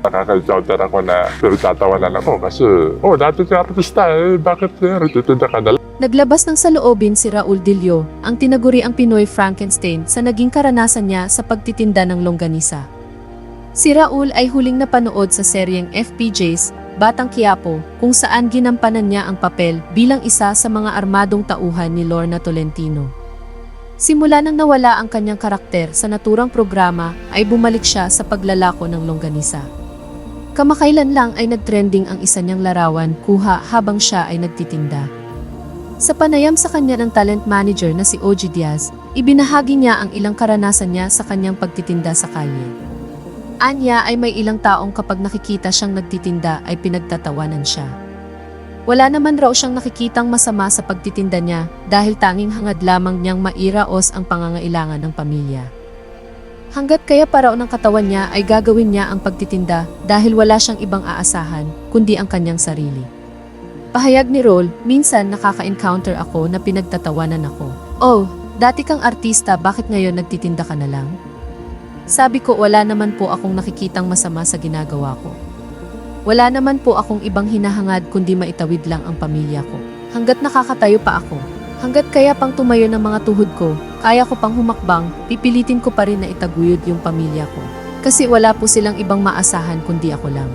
Nakaka-encounter ako na pero tatawanan ako kasi, oh, dati ka artista eh, bakit eh, ka na? Naglabas ng saloobin si Raul Dillo, ang tinaguri ang Pinoy Frankenstein sa naging karanasan niya sa pagtitinda ng longganisa. Si Raul ay huling napanood sa seryeng FPJs, Batang Quiapo, kung saan ginampanan niya ang papel bilang isa sa mga armadong tauhan ni Lorna Tolentino. Simula nang nawala ang kanyang karakter sa naturang programa ay bumalik siya sa paglalako ng longganisa. Kamakailan lang ay nagtrending ang isa niyang larawan kuha habang siya ay nagtitinda. Sa panayam sa kanya ng talent manager na si OG Diaz, ibinahagi niya ang ilang karanasan niya sa kanyang pagtitinda sa kalye. Anya ay may ilang taong kapag nakikita siyang nagtitinda ay pinagtatawanan siya. Wala naman raw siyang nakikitang masama sa pagtitinda niya dahil tanging hangad lamang niyang mairaos ang pangangailangan ng pamilya. Hanggat kaya pa raw ng katawan niya ay gagawin niya ang pagtitinda dahil wala siyang ibang aasahan kundi ang kanyang sarili. Pahayag ni Roll, minsan nakaka-encounter ako na pinagtatawanan ako. Oh, dati kang artista, bakit ngayon nagtitinda ka na lang? Sabi ko wala naman po akong nakikitang masama sa ginagawa ko. Wala naman po akong ibang hinahangad kundi maitawid lang ang pamilya ko. Hanggat nakakatayo pa ako, hanggat kaya pang tumayo ng mga tuhod ko, kaya ko pang humakbang, pipilitin ko pa rin na itaguyod yung pamilya ko. Kasi wala po silang ibang maasahan kundi ako lang.